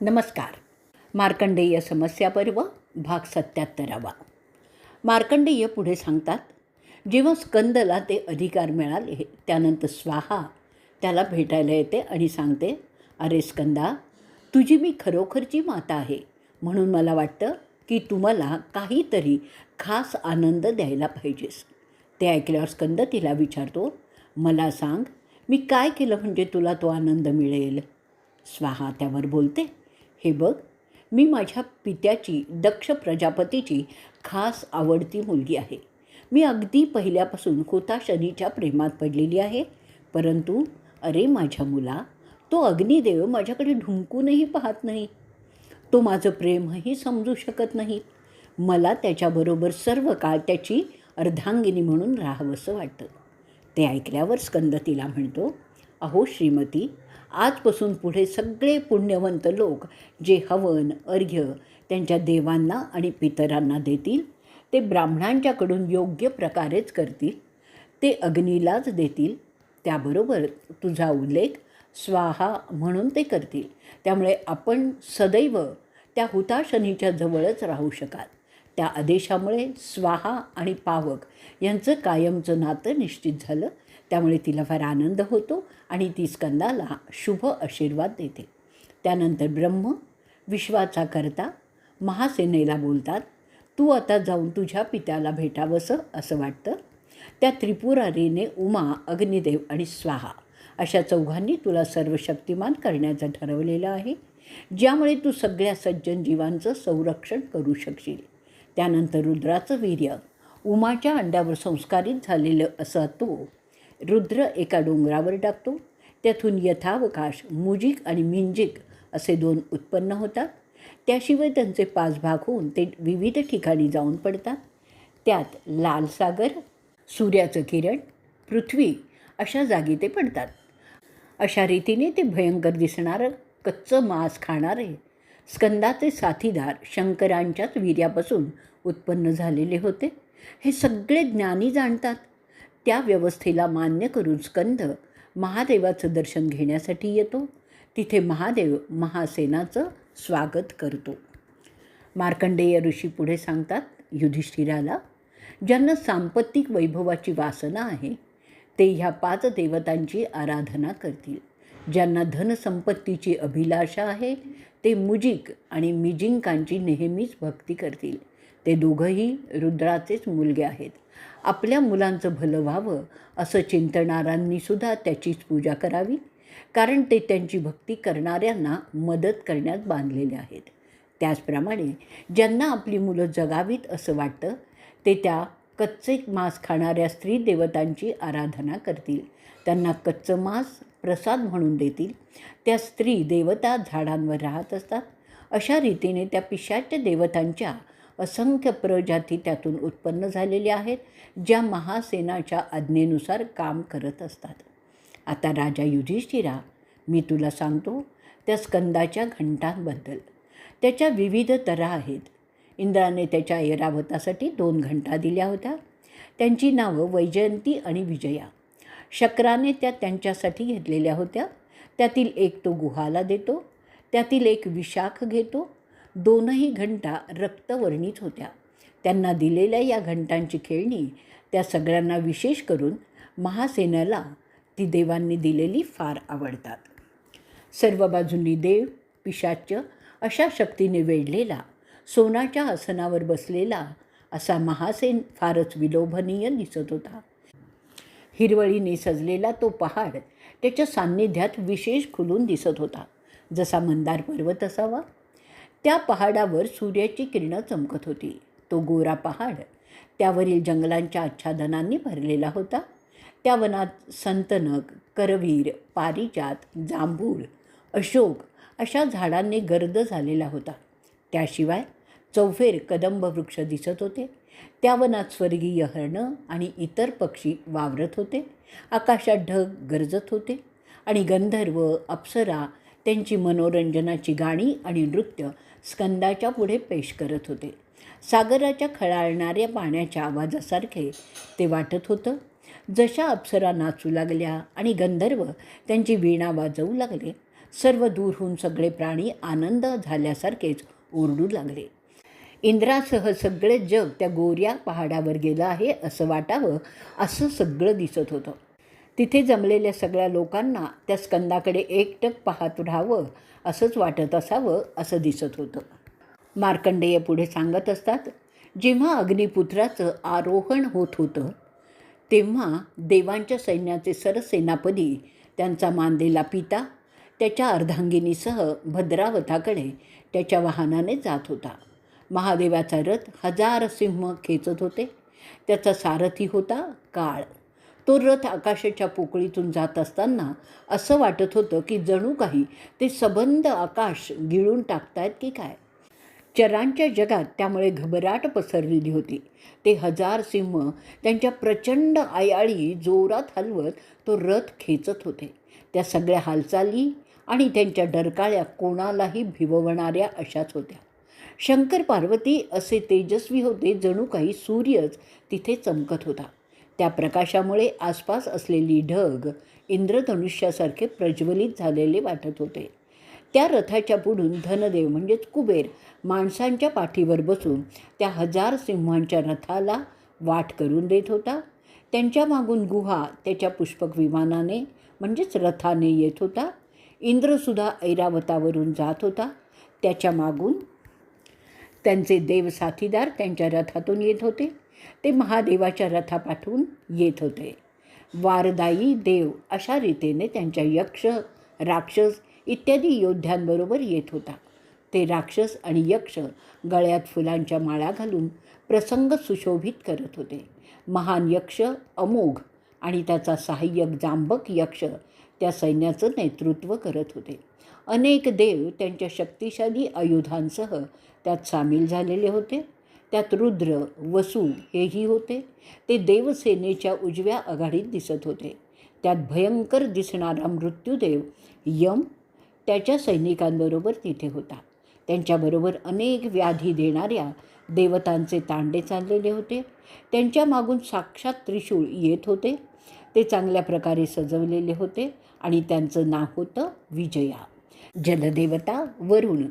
नमस्कार. मार्कंडेय समस्या पर्व भाग सत्याहत्तरावा. मार्कंडेय पुढे सांगतात जेव्हा स्कंदला ते अधिकार मिळाले त्यानंतर स्वाहा त्याला भेटायला येते आणि सांगते अरे स्कंदा तुझी मी खरोखरची माता आहे. म्हणून मला वाटतं की तुम्हाला काहीतरी खास आनंद द्यायला पाहिजेस. ते ऐकल्यावर स्कंद तिला विचारतो मला सांग मी काय केलं म्हणजे तुला तो आनंद मिळेल? स्वाहा त्यावर बोलते हे बघ मी माझ्या पित्याची दक्ष प्रजापतीची खास आवडती मुलगी आहे. मी अगदी पहिल्यापासून होता शनीच्या प्रेमात पडलेली आहे. परंतु अरे माझ्या मुला तो अग्निदेव माझ्याकडे ढुंकूनही पाहत नाही. तो माझं प्रेमही समजू शकत नाही. मला त्याच्याबरोबर सर्व काळ त्याची अर्धांगिनी म्हणून राहावंसं वाटतं. ते ऐकल्यावर स्कंद तिला म्हणतो अहो श्रीमती आजपासून पुढे सगळे पुण्यवंत लोक जे हवन अर्घ्य त्यांच्या देवांना आणि पितरांना देतील ते ब्राह्मणांच्याकडून योग्य प्रकारेच करतील ते अग्नीलाच देतील. त्याबरोबर तुझा उल्लेख स्वाहा म्हणून ते करतील. त्यामुळे आपण सदैव त्या हुताशनीच्या जवळच राहू शकाल. त्या आदेशामुळे स्वाहा आणि पावक यांचं कायमचं नातं निश्चित झालं. त्यामुळे तिला फार आनंद होतो आणि ती स्कंदाला शुभ आशीर्वाद देते. त्यानंतर ब्रह्म विश्वाचा करता महासेनेला बोलतात तू आता जाऊन तुझ्या पित्याला भेटावंसं असं वाटतं? त्या त्रिपुरारीने उमा अग्निदेव आणि स्वाहा अशा चौघांनी तुला सर्व शक्तिमान करण्याचं ठरवलेलं आहे ज्यामुळे तू सगळ्या सज्जन जीवांचं संरक्षण करू शकशील. त्यानंतर रुद्राचं वीर्य उमाच्या अंड्यावर संस्कारित झालेलं असा तो रुद्र एका डोंगरावर टाकतो. त्यातून यथावकाश मुजिक आणि मिंजिक असे दोन उत्पन्न होतात. त्याशिवाय त्यांचे पाच भाग होऊन ते विविध ठिकाणी जाऊन पडतात. त्यात लाल सागर सूर्याचं किरण पृथ्वी अशा जागी ते पडतात. अशा रीतीने ते भयंकर दिसणारं कच्चं मांस खाणारे स्कंदाचे साथीदार शंकरांच्याच वीर्यापासून उत्पन्न झालेले होते. हे सगळे ज्ञानी जाणतात. त्या व्यवस्थेला मान्य करून स्कंद महादेवाचं दर्शन घेण्यासाठी येतो. तिथे महादेव महासेनाचं स्वागत करतो. मार्कंडेय ऋषी पुढे सांगतात युधिष्ठिराला ज्यांना सांपत्तिक वैभवाची वासना आहे ते ह्या पाच देवतांची आराधना करतील. ज्यांना धनसंपत्तीची अभिलाषा आहे ते मुजिक आणि मिजिंकांची नेहमीच भक्ती करतील. ते दोघंही रुद्राचेच मुलगे आहेत. आपल्या मुलांचं भलं व्हावं असं चिंतणाऱ्यांनीसुद्धा त्याचीच पूजा करावी कारण ते त्यांची भक्ती करणाऱ्यांना मदत करण्यात बांधलेले आहेत. त्याचप्रमाणे ज्यांना आपली मुलं जगावीत असं वाटतं ते त्या कच्चे मांस खाणाऱ्या स्त्री देवतांची आराधना करतील. त्यांना कच्चं मांस प्रसाद म्हणून देतील. त्या स्त्री देवता झाडांवर राहत असतात. अशा रीतीने त्या पिशाच्य देवतांच्या असंख्य प्रजाती त्यातून उत्पन्न झालेल्या आहेत ज्या महासेनाच्या आज्ञेनुसार काम करत असतात. आता राजा युधिष्ठिरा मी तुला सांगतो त्या स्कंदाच्या घंटांबद्दल. त्याच्या विविध तऱ्हा आहेत. इंद्राने त्याच्या ऐरावतासाठी दोन घंटा दिल्या होत्या. त्यांची नावं वैजयंती आणि विजया. शक्राने त्या त्यांच्यासाठी घेतलेल्या होत्या. त्यातील एक तो गुहाला देतो. त्यातील एक विशाख घेतो. दोनही घंटा रक्तवर्णित होत्या. त्यांना दिलेल्या या घंटांची खेळणी त्या सगळ्यांना विशेष करून महासेनाला ती देवांनी दिलेली फार आवडतात. सर्व बाजूंनी देव पिशाच्य अशा शक्तीने वेढलेला सोनाच्या आसनावर बसलेला असा महासेन फारच विलोभनीय दिसत होता. हिरवळीने सजलेला तो पहाड त्याच्या सान्निध्यात विशेष खुलून दिसत होता. जसा मंदार पर्वत असावा त्या पहाडावर सूर्याची किरणं चमकत होती. तो गोरा पहाड त्यावरील जंगलांच्या आच्छादनांनी भरलेला होता. त्या वनात संतनक करवीर पारिजात जांभूळ अशोक अशा झाडांनी गर्द झालेला होता. त्याशिवाय चौफेर कदंब वृक्ष दिसत होते. त्या वनात स्वर्गीय हरणं आणि इतर पक्षी वावरत होते. आकाशात ढग गरजत होते आणि गंधर्व अप्सरा त्यांची मनोरंजनाची गाणी आणि नृत्य स्कंदाच्या पुढे पेश करत होते. सागराच्या खळाळणाऱ्या पाण्याच्या आवाजासारखे ते वाटत होतं. जशा अप्सरा नाचू लागल्या आणि गंधर्व त्यांची वीणा वाजवू लागले सर्व दूर होऊन सगळे प्राणी आनंद झाल्यासारखेच ओरडू लागले. इंद्रासह सगळे जग त्या गोऱ्या पहाडावर गेलं आहे असं वाटावं असं सगळं दिसत होतं. तिथे जमलेल्या सगळ्या लोकांना त्या स्कंदाकडे एकटक पाहत राहावं असंच वाटत असावं असं दिसत होतं. मार्कंडेय पुढे सांगत असतात जेव्हा अग्निपुत्राचं आरोहण होत होतं तेव्हा देवांच्या सैन्याचे सरसेनापदी त्यांचा मानलेला पिता त्याच्या अर्धांगिनीसह भद्रावताकडे त्याच्या वाहनाने जात होता. महादेवाचा रथ हजार सिंह खेचत होते. त्याचा सारथी होता काळ. तो रथ आकाशाच्या पोकळीतून जात असताना असं वाटत होतं की जणू काही ते सबंध आकाश गिळून टाकतायत की काय? चरांच्या जगात त्यामुळे घबराट पसरलेली होती. ते हजार सिंह त्यांच्या प्रचंड आयाळी जोरात हलवत तो रथ खेचत होते. त्या सगळ्या हालचाली आणि त्यांच्या डरकाळ्या कोणालाही भिववणाऱ्या अशाच होत्या. शंकर पार्वती असे तेजस्वी होते जणू काही सूर्यच तिथे चमकत होता. त्या प्रकाशामुळे आसपास असलेली ढग इंद्रधनुष्यासारखे प्रज्वलित झालेले वाटत होते. त्या रथाच्या पुढून धनदेव म्हणजेच कुबेर माणसांच्या पाठीवर बसून त्या हजार सिंहांच्या रथाला वाट करून देत होता. त्यांच्या मागून गुहा त्याच्या पुष्पक विमानाने म्हणजेच रथाने येत होता. इंद्रसुद्धा ऐरावतावरून जात होता. त्याच्या मागून त्यांचे देव साथीदार त्यांच्या रथातून येत होते. ते महादेवाच्या रथापाठून येत होते. वारदायी देव अशा रीतीने त्यांच्या यक्ष राक्षस इत्यादी योद्ध्यांबरोबर येत होता. ते राक्षस आणि यक्ष गळ्यात फुलांच्या माळा घालून प्रसंग सुशोभित करत होते. महान यक्ष अमोघ आणि त्याचा सहाय्यक जांबक यक्ष त्या सैन्याचं नेतृत्व करत होते. अनेक देव त्यांच्या शक्तिशाली आयुधांसह त्यात सामील झालेले होते. त्यात रुद्र वसू हेही होते. ते देवसेनेच्या उजव्या आघाडीत दिसत होते. त्यात भयंकर दिसणारा मृत्यूदेव यम त्याच्या सैनिकांबरोबर तिथे होता. त्यांच्याबरोबर अनेक व्याधी देणाऱ्या देवतांचे तांडे चाललेले होते. त्यांच्या मागून साक्षात त्रिशूळ येत होते. ते चांगल्या प्रकारे सजवलेले होते आणि त्यांचं नाव होतं विजया. जलदेवता वरुण.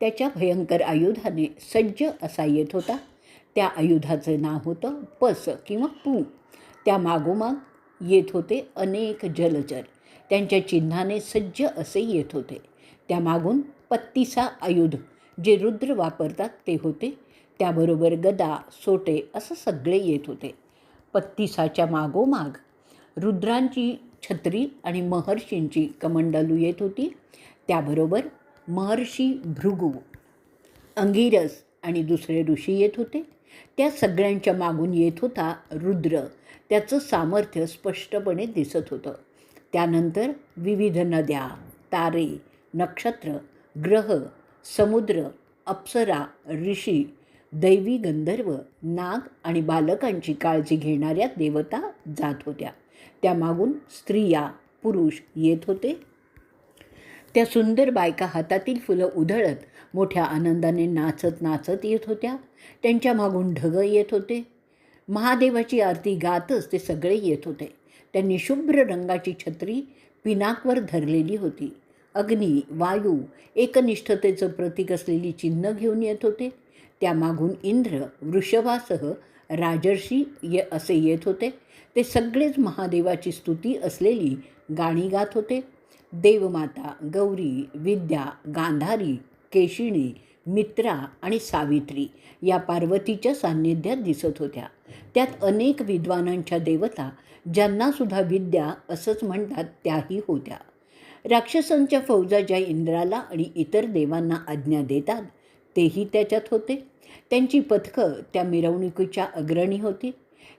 त्याच्या भयंकर आयुधाने सज्ज असा येत होता. त्या आयुधाचं नाव होतं पस किंवा पू. त्या मागोमाग येत होते अनेक जलचर. त्यांच्या चिन्हाने सज्ज असे येत होते. त्या मागून पत्तीसा आयुध जे रुद्र वापरतात ते होते. त्याबरोबर गदा सोटे असं सगळे येत होते. पत्तीसाच्या मागोमाग रुद्रांची छत्री आणि महर्षींची कमंडलू येत होती. त्याबरोबर महर्षी भृगू अंगिरस आणि दुसरे ऋषी येत होते. त्या सगळ्यांच्या मागून येत होता रुद्र. त्याचं सामर्थ्य स्पष्टपणे दिसत होतं. त्यानंतर विविध नद्या तारे नक्षत्र ग्रह समुद्र अप्सरा ऋषी दैवी गंधर्व नाग आणि बालकांची काळजी घेणाऱ्या देवता जात होत्या. त्यामागून स्त्रिया पुरुष येत होते. त्या सुंदर बायका हातातील फुलं उधळत मोठ्या आनंदाने नाचत नाचत येत होत्या. त्यांच्या मागून ढगं येत होते. महादेवाची आरती गातच ते सगळे येत होते. त्यांनी शुभ्र रंगाची छत्री पिनाकवर धरलेली होती. अग्नी वायू एकनिष्ठतेचं प्रतीक असलेली चिन्ह घेऊन येत होते. त्यामागून इंद्र वृषभासह राजर्षी ये असे येत होते. ते सगळेच महादेवाची स्तुती असलेली गाणी गात होते. देवमाता गौरी विद्या गांधारी केशिणी मित्रा आणि सावित्री या पार्वतीच्या सान्निध्यात दिसत होत्या. त्यात अनेक विद्वानांच्या देवता ज्यांनासुद्धा विद्या असंच म्हणतात त्याही होत्या. राक्षसांच्या फौजा ज्या इंद्राला आणि इतर देवांना आज्ञा देतात तेही त्याच्यात होते. त्यांची पथकं त्या मिरवणुकीच्या अग्रणी होती.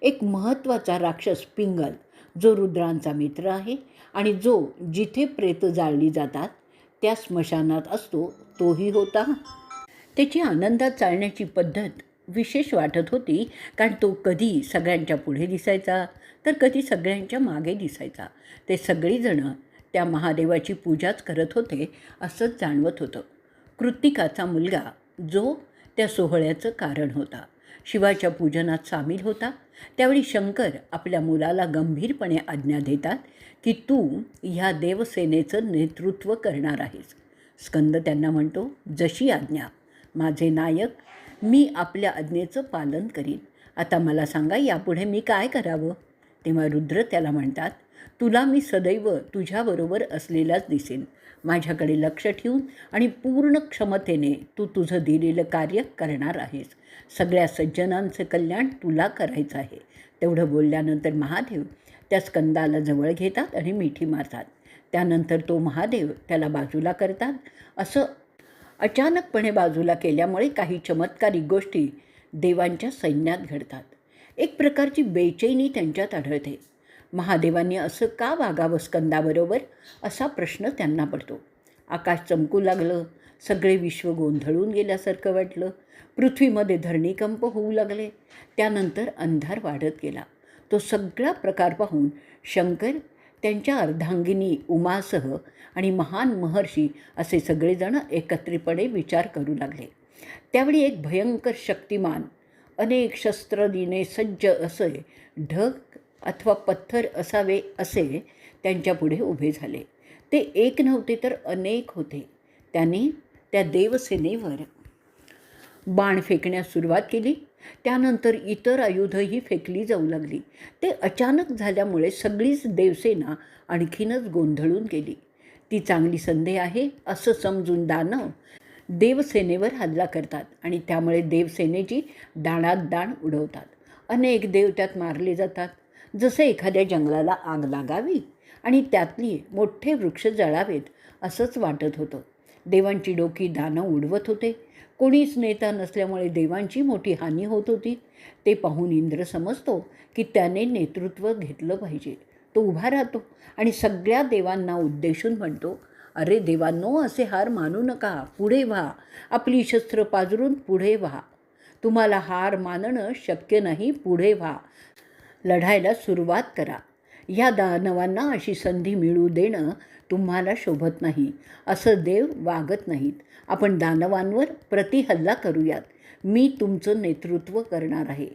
एक महत्त्वाचा राक्षस पिंगल जो रुद्रांचा मित्र आहे आणि जो जिथे प्रेत जाळली जातात त्या स्मशानात असतो तोही होता. त्याची आनंदात चालण्याची पद्धत विशेष वाटत होती कारण तो कधी सगळ्यांच्या पुढे दिसायचा तर कधी सगळ्यांच्या मागे दिसायचा. ते सगळीजणं त्या महादेवाची पूजाच करत होते असंच जाणवत होतं. कृत्तिकाचा मुलगा जो त्या सोहळ्याचं कारण होता. शिवाच्या पूजनात सामील होता. त्यावेळी शंकर आपल्या मुलाला गंभीरपणे आज्ञा देतात की तू ह्या देवसेनेचं नेतृत्व करणार आहेस. स्कंद त्यांना म्हणतो जशी आज्ञा माझे नायक मी आपल्या आज्ञेचं पालन करीन. आता मला सांगा यापुढे मी काय करावं? तेव्हा रुद्र त्याला म्हणतात तुला मी सदैव तुझ्याबरोबर असलेलाच दिसेन. माझ्याकडे लक्ष ठेवून आणि पूर्ण क्षमतेने तू तुझं दिलेलं कार्य करणार आहेस. सगळ्या सज्जनांचं कल्याण तुला करायचं आहे. तेवढं बोलल्यानंतर महादेव त्या स्कंदाला जवळ घेतात आणि मिठी मारतात. त्यानंतर तो महादेव त्याला बाजूला करतात. असं अचानकपणे बाजूला केल्यामुळे काही चमत्कारिक गोष्टी देवांच्या सैन्यात घडतात. एक प्रकारची बेचैनी त्यांच्यात आढळते. महादेवांनी असं का वागावं स्कंदाबरोबर? असा प्रश्न त्यांना पडतो. आकाश चमकू लागलं. सगळे विश्व गोंधळून गेल्यासारखं वाटलं. पृथ्वीमध्ये धरणीकंप होऊ लागले. त्यानंतर अंधार वाढत गेला. तो सगळा प्रकार पाहून शंकर त्यांच्या अर्धांगिनी उमासह आणि महान महर्षी असे सगळेजण एकत्रितपणे विचार करू लागले. त्यावेळी एक भयंकर शक्तिमान अनेक शस्त्रदिने सज्ज असे ढग अथवा पत्थर असावे असे त्यांच्यापुढे उभे झाले. ते एक नव्हते तर अनेक होते. त्यांनी त्या देवसेनेवर बाण फेकण्यास सुरुवात केली. त्यानंतर इतर आयुधंही फेकली जाऊ लागली. ते अचानक झाल्यामुळे सगळीच देवसेना आणखीनच गोंधळून गेली. ती चांगली संधी आहे असं समजून दानव देवसेनेवर हल्ला करतात आणि त्यामुळे देवसेनेची दाणात दाण उडवतात. अनेक देव त्यात मारले जातात. जसे एखाद्या जंगलाला आग लागावी आणि त्यातली मोठे वृक्ष जळावेत असंच वाटत होतं. देवांची डोकी दानं उडवत होते. कोणीच नेता नसल्यामुळे देवांची मोठी हानी होत होती. ते पाहून इंद्र समजतो की त्याने नेतृत्व घेतलं पाहिजे. तो उभा राहतो आणि सगळ्या देवांना उद्देशून म्हणतो अरे देवांनो असे हार मानू नका. पुढे व्हा. आपली शस्त्र पाजरून पुढे व्हा. तुम्हाला हार मानणं शक्य नाही. पुढे व्हा. लढायला सुरुवात करा. ह्या दानवांना अशी संधी मिळू देणं तुम्हाला शोभत नाही असं देव वागत नाहीत. आपण दानवांवर प्रतिहल्ला करूयात. मी तुमचं नेतृत्व करणार आहे.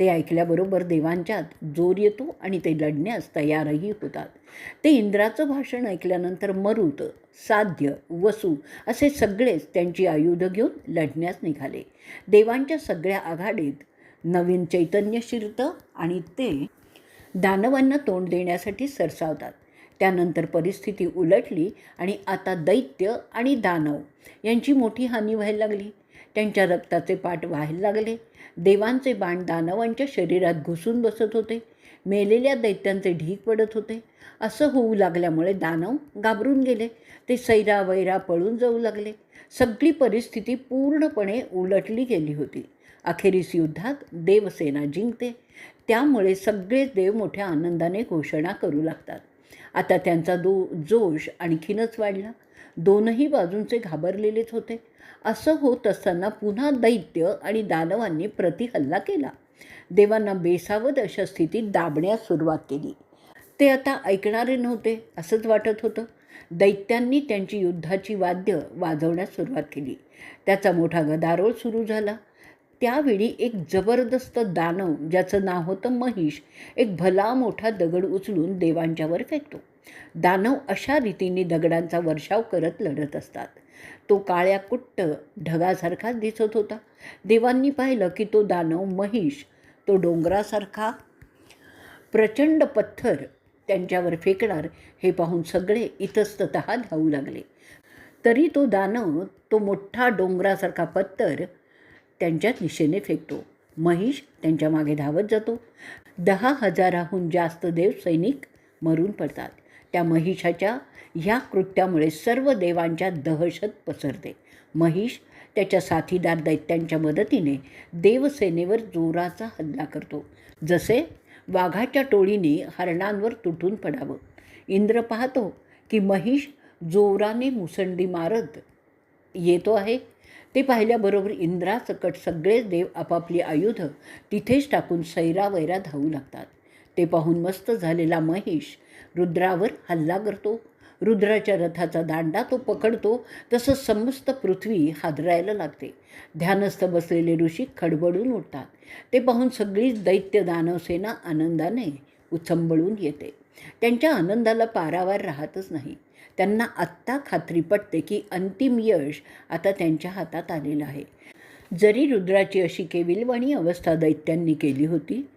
ते ऐकल्याबरोबर देवांच्यात जोर येतो आणि ते लढण्यास तयारही होतात. ते इंद्राचं भाषण ऐकल्यानंतर मरुत साध्य वसू असे सगळेच त्यांची आयुधं घेऊन लढण्यास निघाले. देवांच्या सगळ्या आघाडीत नवीन चैतन्य शिरतं आणि ते दानवांना तोंड देण्यासाठी सरसावतात. त्यानंतर परिस्थिती उलटली आणि आता दैत्य आणि दानव यांची मोठी हानी व्हायला लागली. त्यांच्या रक्ताचे पाठ व्हायला लागले. देवांचे बाण दानवांच्या शरीरात घुसून बसत होते. मेलेल्या दैत्यांचे ढीक पडत होते. असं होऊ लागल्यामुळे दानव घाबरून गेले. ते सैरा वैरा पळून जाऊ लागले. सगळी परिस्थिती पूर्णपणे उलटली गेली होती. अखेरीस युद्धात देवसेना जिंकते. त्यामुळे सगळे देव मोठ्या आनंदाने घोषणा करू लागतात. आता त्यांचा दो जोश आणखीनच वाढला. दोनही बाजूंचे घाबरलेलेच होते. असं होत असताना पुन्हा दैत्य आणि दानवांनी प्रतिहल्ला केला. देवांना बेसावत अशा स्थितीत दाबण्यास सुरुवात केली. ते आता ऐकणारे नव्हते असंच वाटत होतं. दैत्यांनी त्यांची युद्धाची वाद्य वाजवण्यास सुरुवात केली. त्याचा मोठा गदारोळ सुरू झाला. त्यावेळी एक जबरदस्त दानव ज्याचं नाव होतं महिष एक भला मोठा दगड उचलून देवांच्यावर फेकतो. दानव अशा रीतीने दगडांचा वर्षाव करत लढत असतात. तो काळ्या कुट्ट ढगासारखाच दिसत होता. देवांनी पाहिलं की तो दानव महिष तो डोंगरासारखा प्रचंड पत्थर त्यांच्यावर फेकणार हे पाहून सगळे इतस्तत धावू लागले. तरी तो दानव तो मोठा डोंगरासारखा पत्थर त्यांच्या दिशेने फेकतो. महिष त्यांच्या मागे धावत जातो. दहा हजाराहून जास्त देव सैनिक मरून पडतात. त्या महिषाच्या ह्या कृत्यामुळे सर्व देवांच्या दहशत पसरते. महिष त्याच्या साथीदार दैत्यांच्या मदतीने देवसेनेवर जोराचा हल्ला करतो. जसे वाघाच्या टोळीने हरणांवर तुटून पडावं. इंद्र पाहतो की महिष जोराने मुसंडी मारत येतो आहे. ते पाहिल्याबरोबर इंद्रासकट सगळेच देव आपापली आयुधं तिथेच टाकून सैरावैरा धावू लागतात. ते पाहून मस्त झालेला महेश रुद्रावर हल्ला करतो. रुद्राच्या रथाचा दांडा तो पकडतो. तसं समस्त पृथ्वी हादरायला लागते. ध्यानस्थ बसलेले ऋषी खडबडून उठतात. ते पाहून सगळीच दैत्य दानवसेना आनंदाने उचंबळून येते. त्यांच्या आनंदाला पारावार राहतच नाही. त्यांना आत्ता खात्री पटते की अंतिम यश आता त्यांच्या हातात आलेलं आहे. जरी रुद्राची अशी केविलवाणी अवस्था दैत्यांनी केली होती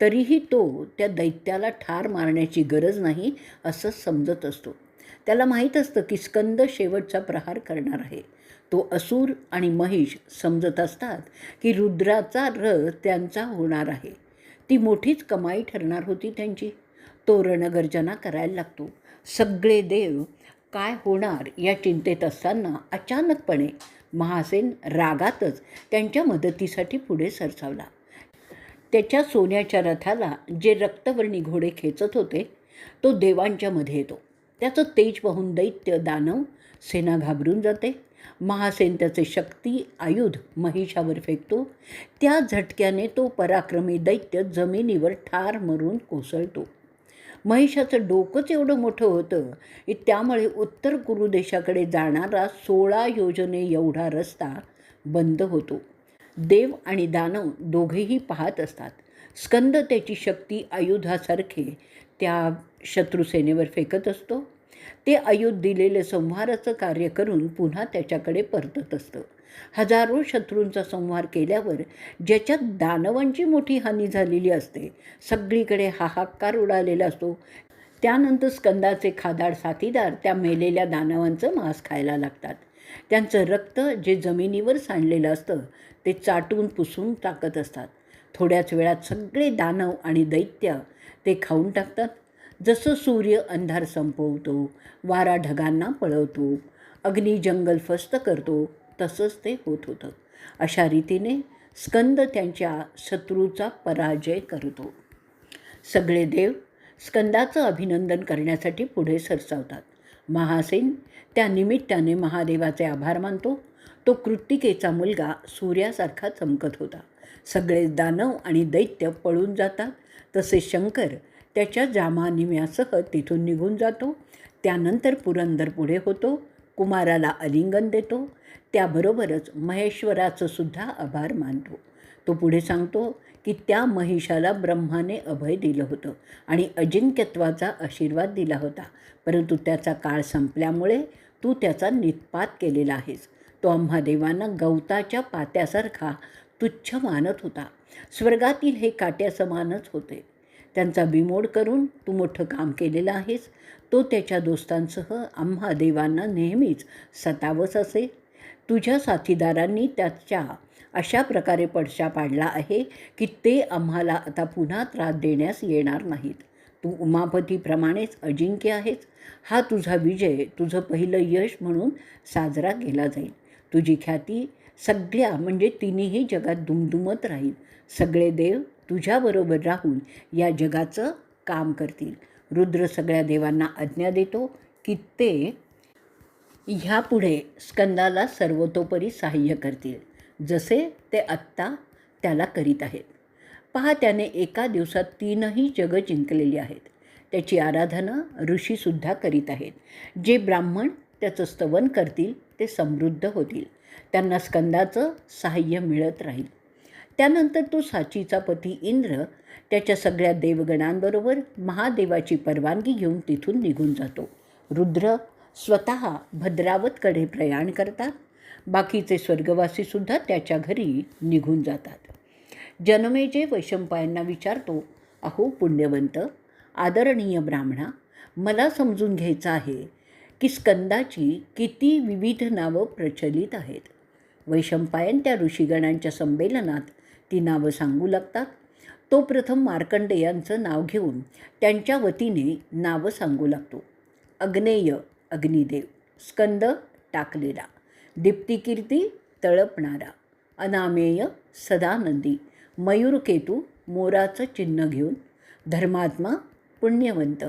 तरीही तो त्या दैत्याला ठार मारण्याची गरज नाही असं समजत असतो. त्याला माहीत असतं की स्कंद शेवटचा प्रहार करणार आहे. तो असुर आणि महिष समजत असतात की रुद्राचा रथ त्यांचा होणार आहे. ती मोठीच कमाई ठरणार होती त्यांची. तो रणगर्जना करायला लागतो. सगळे देव काय होणार या चिंतेत असताना अचानकपणे महासेन रागातच त्यांच्या मदतीसाठी पुढे सरसावला. त्याच्या सोन्याच्या रथाला जे रक्तवर्णी घोडे खेचत होते तो देवांच्या मध्ये येतो. त्याचं तेज पाहून दैत्य दानव सेना घाबरून जाते. महासेन त्याचे शक्ती आयुध महिषावर फेकतो. त्या झटक्याने तो पराक्रमी दैत्य जमिनीवर ठार मरून कोसळतो. महिषाचं डोकंच एवढं मोठं होतं की त्यामुळे उत्तर कुरुदेशाकडे जाणारा सोळा योजने एवढा रस्ता बंद होतो. देव आणि दानव दोघेही पाहत असतात. स्कंद त्याची शक्ती आयुधासारखे त्या शत्रुसेनेवर फेकत असतो. ते आयुध दिलेलं संहाराचं कार्य करून पुन्हा त्याच्याकडे परतत असतं. हजारो शत्रूंचा संहार केल्यावर ज्याच्यात दानवांची मोठी हानी झालेली असते सगळीकडे हाहाकार उडालेला असतो. त्यानंतर स्कंदाचे खादाड साथीदार त्या मेलेल्या दानवांचं मांस खायला लागतात. त्यांचं रक्त जे जमिनीवर सांडलेलं असतं ते चाटून पुसून टाकत असतात. थोड्याच वेळात सगळे दानव आणि दैत्य ते खाऊन टाकतात. जसं सूर्य अंधार संपवतो वारा ढगांना पळवतो अग्नी जंगल फस्त करतो तसंच ते होत होतं. अशा रीतीने स्कंद त्यांच्या शत्रूचा पराजय करतो. सगळे देव स्कंदाचं अभिनंदन करण्यासाठी पुढे सरसावतात. महासेन त्या निमित्ताने महादेवाचे आभार मानतो. तो कृत्तिकेचा मुलगा सूर्यासारखा चमकत होता. सगळे दानव आणि दैत्य पळून जातात. तसे शंकर त्याच्या जामानिम्यासह तिथून निघून जातो. त्यानंतर पुरंदर पुढे होतो. कुमाराला आलिंगन देतो. त्याबरोबरच महेश्वराचं सुद्धा आभार मानतो. तो पुढे सांगतो की त्या महिषाला ब्रह्माने अभय दिलं होतं आणि अजिंक्यत्वाचा आशीर्वाद दिला होता. परंतु त्याचा काळ संपल्यामुळे तू त्याचा नितपात केलेला आहेस. तो आम्हा देवांना गवताच्या पात्यासारखा तुच्छ मानत होता. स्वर्गातील हे काट्यासमानच होते. त्यांचा बिमोड करून तू मोठं काम केलेलं आहेस. तो त्याच्या दोस्तांसह आम्हा देवांना नेहमीच सतावच असे. तुझ्या साथीदारांनी त्याच्या अशा प्रकारे पडशा पाडला आहे की ते आम्हाला आता पुन्हा त्रास देण्यास येणार नाहीत. तू उमापतीप्रमाणेच अजिंक्य आहेस. हा तुझा विजय तुझं पहिलं यश म्हणून साजरा केला जाईल. तुझी ख्याती सगळ्या म्हणजे तिन्ही जगात दुमदुमत राहील. सगळे देव तुझ्याबरोबर राहून या जगाचं काम करतील. रुद्र सगळ्या देवांना आज्ञा देतो की ते ह्यापुढे स्कंदाला सर्वतोपरी सहाय्य करतील. जसे ते आत्ता त्याला करीत आहेत. पहा त्याने एका दिवसात तीनही जगं जिंकलेली आहेत. त्याची आराधना ऋषीसुद्धा करीत आहेत. जे ब्राह्मण त्याचं स्तवन करतील ते समृद्ध होतील. त्यांना स्कंदाचं सहाय्य मिळत राहील. त्यानंतर तो साचीचा पती इंद्र त्याच्या सगळ्या देवगणांबरोबर महादेवाची परवानगी घेऊन तिथून निघून जातो. रुद्र स्वतः भद्रावतकडे प्रयाण करतात. बाकीचे स्वर्गवासीसुद्धा त्याच्या घरी निघून जातात. जनमेजे वैशंपायांना विचारतो अहो पुण्यवंत आदरणीय ब्राह्मणा मला समजून घ्यायचं आहे की स्कंदाची किती विविध नावं प्रचलित आहेत. वैशंपायन त्या ऋषीगणांच्या संमेलनात ती नावं सांगू लागतात. तो प्रथम मार्कंडेयांचं नाव घेऊन त्यांच्या वतीने नावं सांगू लागतो. अग्नेय अग्निदेव स्कंद टाकलेला दीप्तिकीर्ती तळपणारा अनामेय सदानंदी मयूरकेतू मोराचं चिन्ह घेऊन धर्मात्मा पुण्यवंत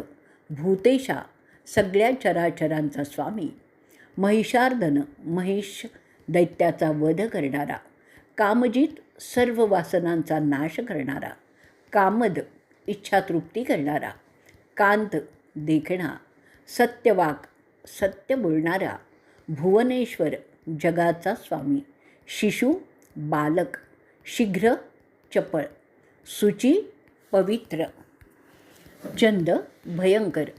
भूतेशा सगळ्या चराचरांचा स्वामी महिषार्दन महिष दैत्याचा वध करणारा कामजित सर्व वासनांचा नाश करणारा कामद इच्छातृप्ती करणारा कांत देखणा सत्यवाक सत्य बोलणारा भुवनेश्वर जगाचा स्वामी शिशु बालक शीघ्र चपळ सुची पवित्र चंद भयंकर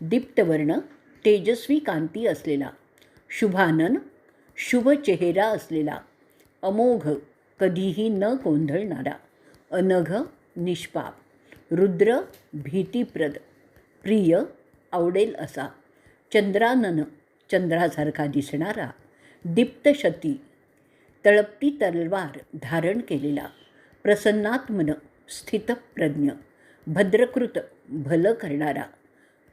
दीप्तवर्ण तेजस्वी कांती असलेला शुभानन शुभ चेहरा असलेला अमोघ कधीही न गोंधळणारा अनघ निष्पाप. रुद्र भीतीप्रद. प्रिय आवडेल असा. चंद्रानन चंद्रासारखा दिसणारा. दीप्तशती तळपती तलवार धारण केलेला. प्रसन्नात्मन स्थितप्रज्ञ. भद्रकृत भलं करणारा.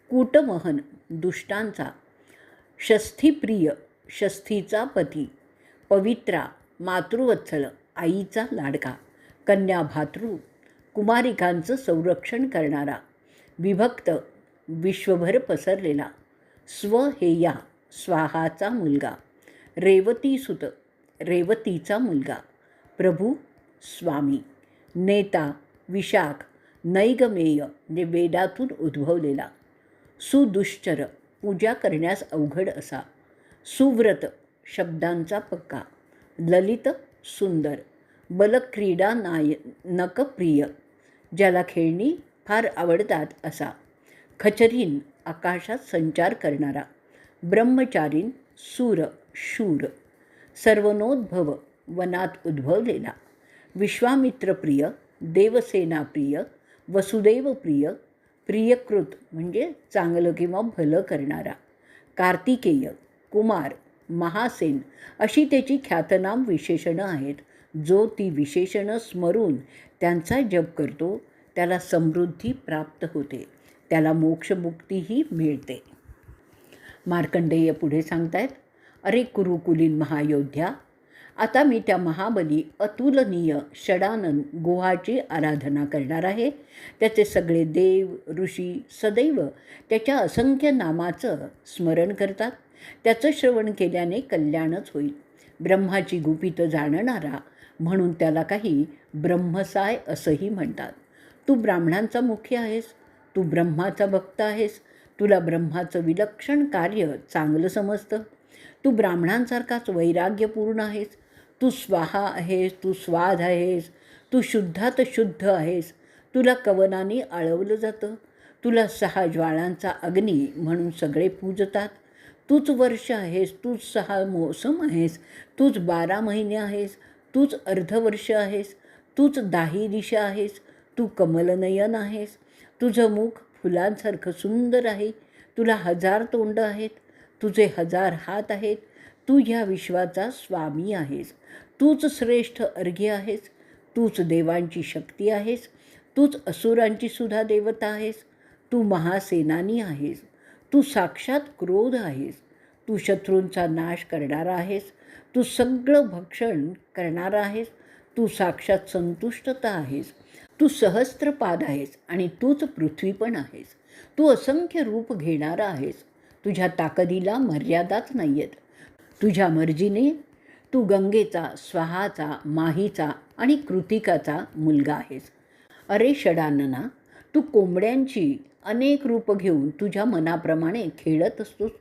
कूटमहन दुष्टांचा. शस्थिप्रिय शस्थीचा पती. पवित्रा मातृवत्सल आईचा लाडका. कन्या भातृ कुमारिकांचं संरक्षण करणारा विभक्त विश्वभर पसरलेला स्वहेया स्वाहाचा मुलगा रेवतीसुत रेवतीचा मुलगा प्रभू स्वामी नेता विशाख नैगमेय म्हणजे वेदातून उद्भवलेला सुदुश्चर पूजा करण्यास अवघड असा सुव्रत शब्दांचा पक्का ललित सुंदर बलक्रीडा नाय नकप्रिय ज्याला खेळणी फार आवडतात असा. खचरीन आकाशात संचार करणारा. ब्रह्मचारीन सूर शूर. सर्वनोद्भव वनात उद्भवलेला. विश्वामित्रप्रिय देवसेनाप्रिय वसुदेवप्रिय प्रियकृत म्हणजे चांगलं किंवा भलं करणारा. कार्तिकेय कुमार महासेन अशी त्याची ख्यातनाम विशेषणं आहेत जो ती विशेषणं स्मरून त्यांचा जप करतो त्याला समृद्धी प्राप्त होते त्याला मोक्षमुक्तीही मिळते. मार्कंडेय पुढे सांगतायत अरे कुरुकुलीन महायोध्या आता मी त्या महाबली अतुलनीय षडानन गुहाची आराधना करणार आहे. त्याचे सगळे देव ऋषी सदैव त्याच्या असंख्य नामाचं स्मरण करतात. त्याचं श्रवण केल्याने कल्याणच होईल. ब्रह्माची गुपितं जाणणारा म्हणून त्याला काही ब्रह्मसाय असंही म्हणतात. तू ब्राह्मणांचा मुख्य आहेस तू ब्रह्माचा भक्त आहेस तुला ब्रह्माचं विलक्षण कार्य चांगलं समजतं. तू ब्राह्मणांसारखाच वैराग्यपूर्ण आहेस तू स्वाहा आहेस तू स्वाद आहेस तू शुद्धात शुद्ध आहेस. तुला कवनाने आळवलं जातं तुला सहा ज्वाळांचा अग्नी म्हणून सगळे पूजतात. तूच वर्ष आहेस तूच सहा मोसम आहेस तूच बारा महिने आहेस तूच अर्धवर्ष आहेस तूच दाही दिशा आहेस तू कमलनयन आहेस. तुझं मुख फुलांसारखं सुंदर आहे तुला हजार तोंड आहेत तुझे हजार हात आहेत तू ह्या विश्वाचा स्वामी आहेस. तूच श्रेष्ठ अर्घ्य आहेस तूच देवांची शक्ती आहेस तूच असुरांची सुद्धा देवता आहेस तू महासेनानी आहेस तू साक्षात क्रोध आहेस तू शत्रूंचा नाश करणारा आहेस तू सगळं भक्षण करणारा आहेस तू साक्षात संतुष्टता आहेस तू सहस्त्रपाद आहेस आणि तूच पृथ्वी पण आहेस. तू असंख्य रूप घेणारा आहेस. तुझ्या ताकदीला मर्यादाच नाही आहेत तुझ्या मर्जीने तू गंगेचा स्वाहाचा माहीचा आणि कृतिकाचा मुलगा आहेस. अरे षडानना तू कोंबड्यांची अनेक रूप घेऊन तुझ्या मनाप्रमाणे खेळत असतोस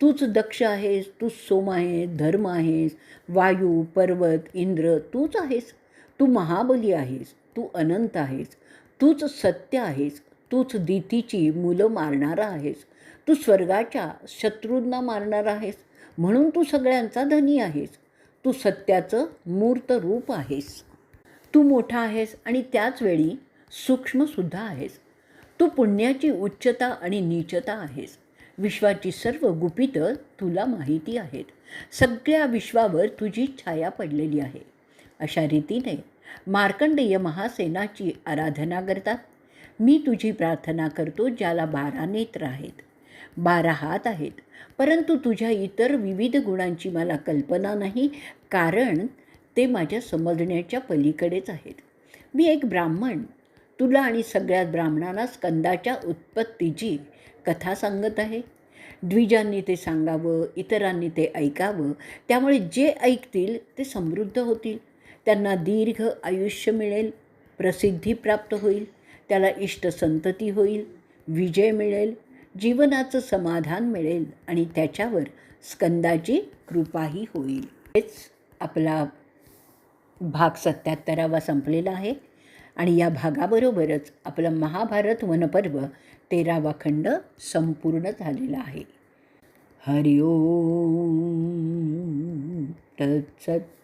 तूच दक्ष आहेस तूच सोम आहेस धर्म आहेस वायू पर्वत इंद्र तूच आहेस. तू महाबली आहेस तू अनंत आहेस तूच सत्य आहेस तूच दितीची मुलं मारणारा आहेस तू स्वर्गाच्या शत्रूंना मारणारा आहेस म्हणून तू सगळ्यांचा धनी आहेस तू सत्याचं मूर्त रूप आहेस. तू मोठा आहेस आणि त्याचवेळी सूक्ष्मसुद्धा आहेस. तू पुण्याची उच्चता आणि नीचता आहेस. विश्वाची सर्व गुपितं तुला माहिती आहेत. सगळ्या विश्वावर तुझी छाया पडलेली आहे. अशा रीतीने मार्कंडेय महासेनाची आराधना करतात. मी तुझी प्रार्थना करतो ज्याला बारा नेत्र आहेत. बारा हात आहेत परंतु तुझ्या इतर विविध गुणांची मला कल्पना नाही कारण ते माझ्या समजण्याच्या पलीकडेच आहेत. मी एक ब्राह्मण. तुला आणि सगळ्या ब्राह्मणांना स्कंदाच्या उत्पत्तीची कथा सांगत आहे. द्विजांनी ते सांगावं इतरांनी ते ऐकावं त्यामुळे जे ऐकतील ते समृद्ध होतील. त्यांना दीर्घ आयुष्य मिळेल प्रसिद्धी प्राप्त होईल त्याला इष्ट संतती होईल विजय मिळेल जीवनाचं समाधान मिळेल आणि त्याच्यावर स्कंदाची कृपाही होईल. हेच आपला भाग सत्याहत्तरावा संपलेला आहे. आणि या भागाबरोबरच आपलं महाभारत वनपर्व तेरावा खंड संपूर्ण झालेला आहे. हरिओ तत्सत